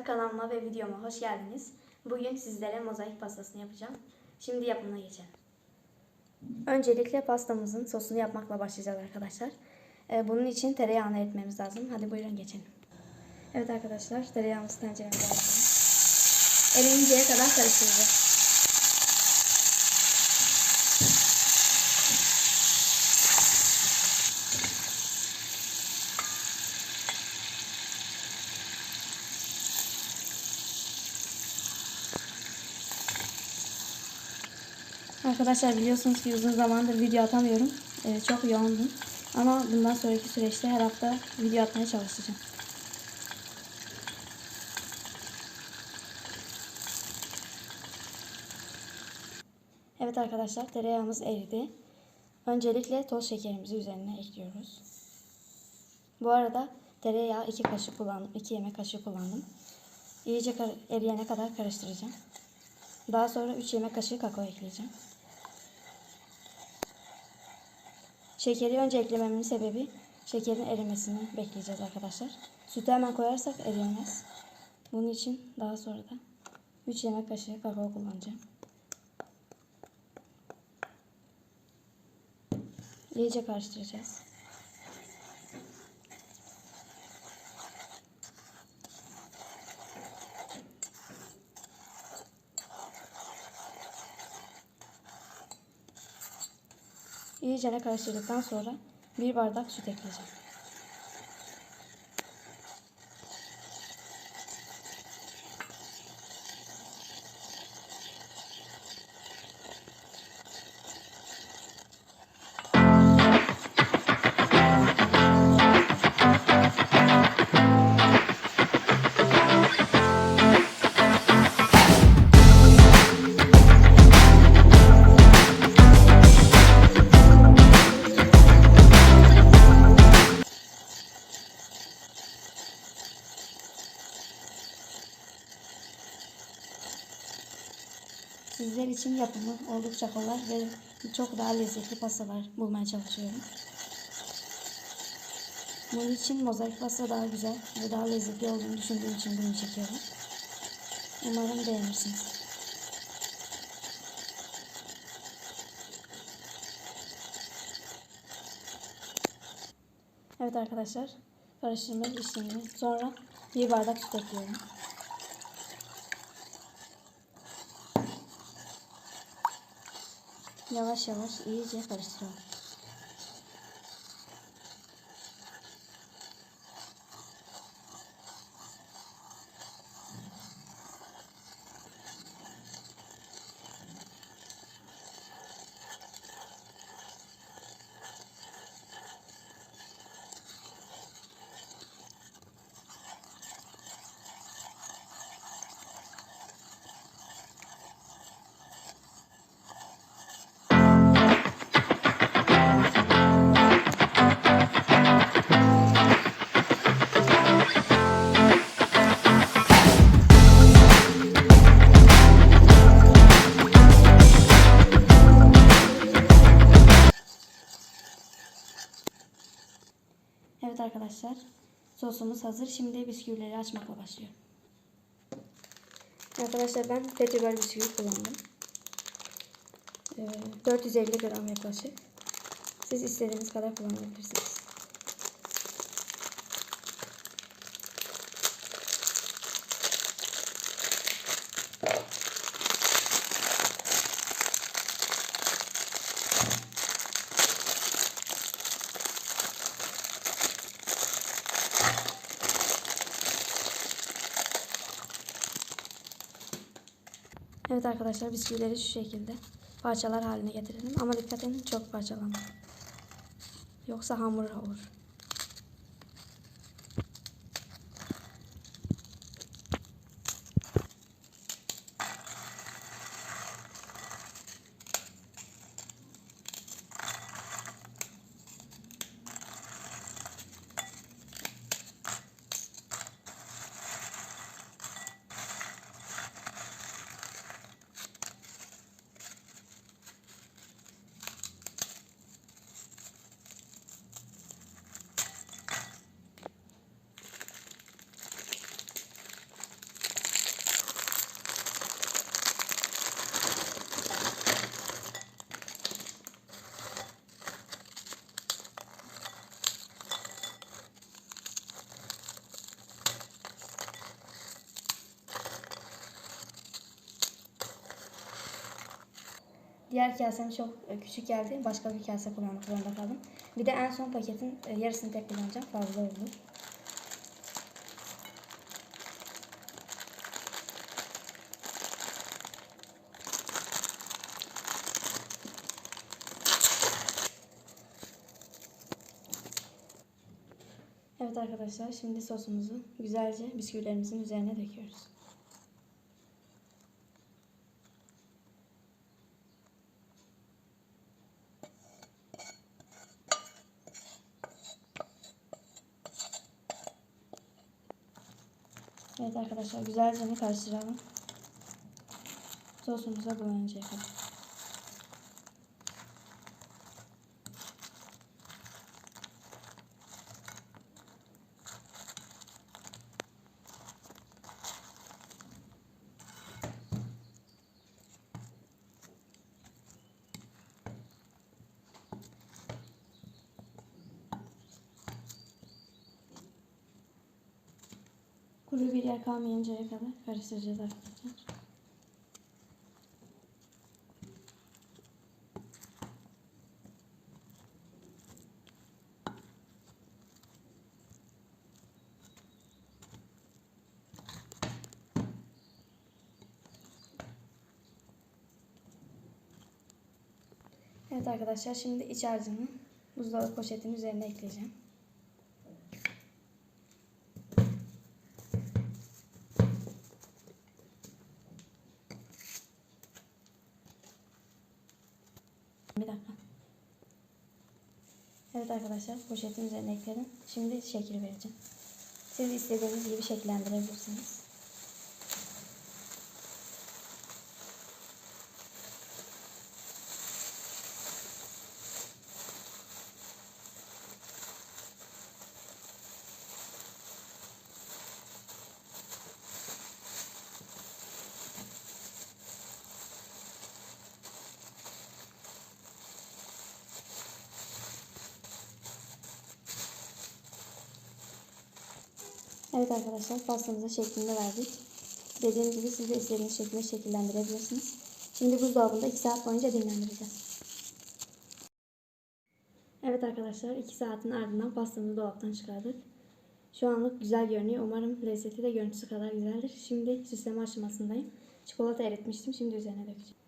arkadaşlar kanalıma ve videoma hoş geldiniz. Bugün sizlere mozaik pastasını yapacağım. Şimdi yapımına geçelim. Öncelikle pastamızın sosunu yapmakla başlayacağız arkadaşlar. Ee, Bunun için tereyağını eritmemiz lazım. Hadi buyurun geçelim. Evet arkadaşlar tereyağımızı tenceremize alalım. Eriyinceye kadar karıştıracağız. Arkadaşlar biliyorsunuz ki uzun zamandır video atamıyorum. Ee, çok yoğundum. Ama bundan sonraki süreçte her hafta video atmaya çalışacağım. Evet arkadaşlar tereyağımız eridi. Öncelikle toz şekerimizi üzerine ekliyoruz. Bu arada tereyağı 2 kaşık kullandım. 2 yemek kaşığı kullandım. İyice eriyene kadar karıştıracağım. Daha sonra 3 yemek kaşığı kakao ekleyeceğim. Şekeri önce eklememin sebebi şekerin erimesini bekleyeceğiz arkadaşlar. Sütü hemen koyarsak eriyemez. Bunun için daha sonra da 3 yemek kaşığı kakao kullanacağım. İyice karıştıracağız. İyice karıştırdıktan sonra bir bardak süt ekleyeceğim. İçin yapımı oldukça kolay ve çok daha lezzetli pastalar bulmaya çalışıyorum. Bunun için mozaik pasta daha güzel ve daha lezzetli olduğunu düşündüğüm için bunu çekiyorum. Umarım beğenirsiniz. Evet arkadaşlar, karıştırma işlemini sonra bir bardak süt ekliyorum. Yavaş yavaş iyice karıştıralım. Evet arkadaşlar, sosumuz hazır. Şimdi bisküvileri açmakla başlıyorum. Arkadaşlar ben petibör bisküvi kullandım. Ee, 450 gram yaklaşık. Siz istediğiniz kadar kullanabilirsiniz. Evet arkadaşlar bisküvileri şu şekilde parçalar haline getirelim. Ama dikkat edin çok parçalama. Yoksa hamur olur. Diğer kasem çok e, küçük geldi. Başka bir kase kullanmak zorunda kaldım. Bir de en son paketin e, yarısını tek kullanacağım. Fazla oldu. Evet arkadaşlar şimdi sosumuzu güzelce bisküvilerimizin üzerine döküyoruz. Evet arkadaşlar güzelce karıştıralım. Sosumuza bulanıncaya kadar. Kuru bir yer kalmayıncaya kadar karıştıracağız arkadaşlar. Evet arkadaşlar şimdi iç harcını buzdolabı poşetinin üzerine ekleyeceğim. Bir dakika. Evet arkadaşlar poşetin üzerine ekledim. Şimdi şekil vereceğim. Siz istediğiniz gibi şekillendirebilirsiniz. Evet arkadaşlar pastamızın şeklini verdik. Dediğim gibi siz de istediğiniz şekilde şekillendirebilirsiniz. Şimdi buzdolabında 2 saat boyunca dinlendireceğiz. Evet arkadaşlar 2 saatin ardından pastamızı dolaptan çıkardık. Şu anlık güzel görünüyor. Umarım lezzeti de görüntüsü kadar güzeldir. Şimdi süsleme aşamasındayım. Çikolata eritmiştim. Şimdi üzerine dökeceğim.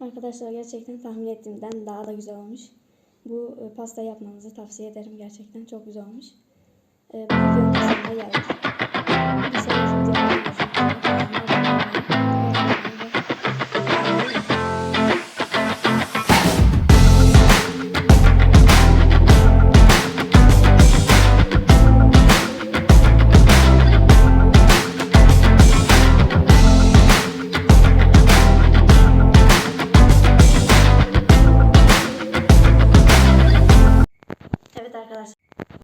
Arkadaşlar gerçekten tahmin ettiğimden daha da güzel olmuş. Bu e, pasta yapmanızı tavsiye ederim gerçekten çok güzel olmuş. E, bu videonun sonunda geldik.